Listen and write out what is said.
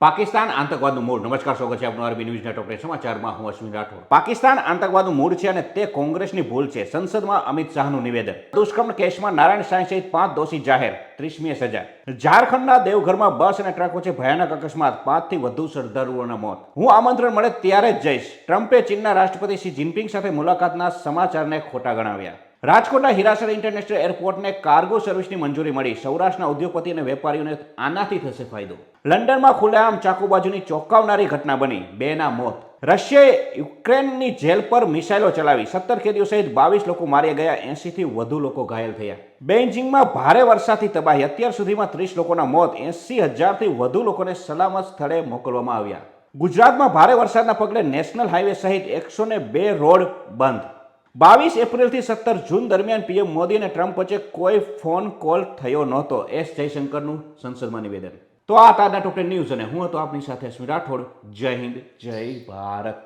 પાકિસ્તાન આતંકવાદનું મૂળ. નમસ્કાર, સ્વાગત છે આપનું આરબી ન્યૂઝ નેટવર્ક સમાચારમાં. હું અશ્વિન રાઠોડ. પાકિસ્તાન આતંકવાદનું મૂળ છે અને તે કોંગ્રેસની ભૂલ છે. સંસદમાં અમિત શાહનું નિવેદન. દુષ્કર્મ કેસમાં નારાયણ સાંઈ સહિત પાંચ દોષી જાહેર. ત્રીસમીએ સજા. ઝારખંડના દેવઘરમાં બસ અને ટ્રક વચ્ચે ભયાનક અકસ્માત. પાંચથી વધુ શ્રદ્ધાળુઓના મોત. હું આમંત્રણ મળે ત્યારે જ જઈશ. ટ્રમ્પે ચીનના રાષ્ટ્રપતિ શી જિનપિંગ સાથે મુલાકાતના સમાચારને ખોટા ગણાવ્યા. રાજકોટના હિરાસર ઇન્ટરનેશનલ એરપોર્ટને કાર્ગો સર્વિસની મંજૂરી મળી. સૌરાષ્ટ્રના ઉદ્યોગપતિ અને વેપારીઓને આનાથી થશે ફાયદો. લંડનમાં ખુલ્લેઆમ ચાકુબાજુની ચોંકાવનારી ઘટના બની. બેના મોત. રશિયાએ યુક્રેનની જેલ પર મિસાઇલો ચલાવી. સત્તર કેદીઓ સહિત બાવીસ લોકો માર્યા ગયા. એંસીથી વધુ લોકો ઘાયલ થયા. બેઇજિંગમાં ભારે વરસાદથી તબાહી. અત્યાર સુધીમાં ત્રીસ લોકોના મોત. એંસી હજારથી વધુ લોકોને સલામત સ્થળે મોકલવામાં આવ્યા. ગુજરાતમાં ભારે વરસાદના પગલે નેશનલ હાઈવે સહિત એકસો બે રોડ બંધ. બાવીસ એપ્રિલથી સત્તર જૂન દરમિયાન પીએમ મોદી અને ટ્રમ્પ વચ્ચે કોઈ ફોન કોલ થયો નહોતો. એસ જયશંકરનું સંસદમાં નિવેદન. તો આ તાજા ટોપ ન્યૂઝ અને હું હતો આપની સાથે સુરાઠોડ રાઠોડ. જય હિન્દ, જય ભારત.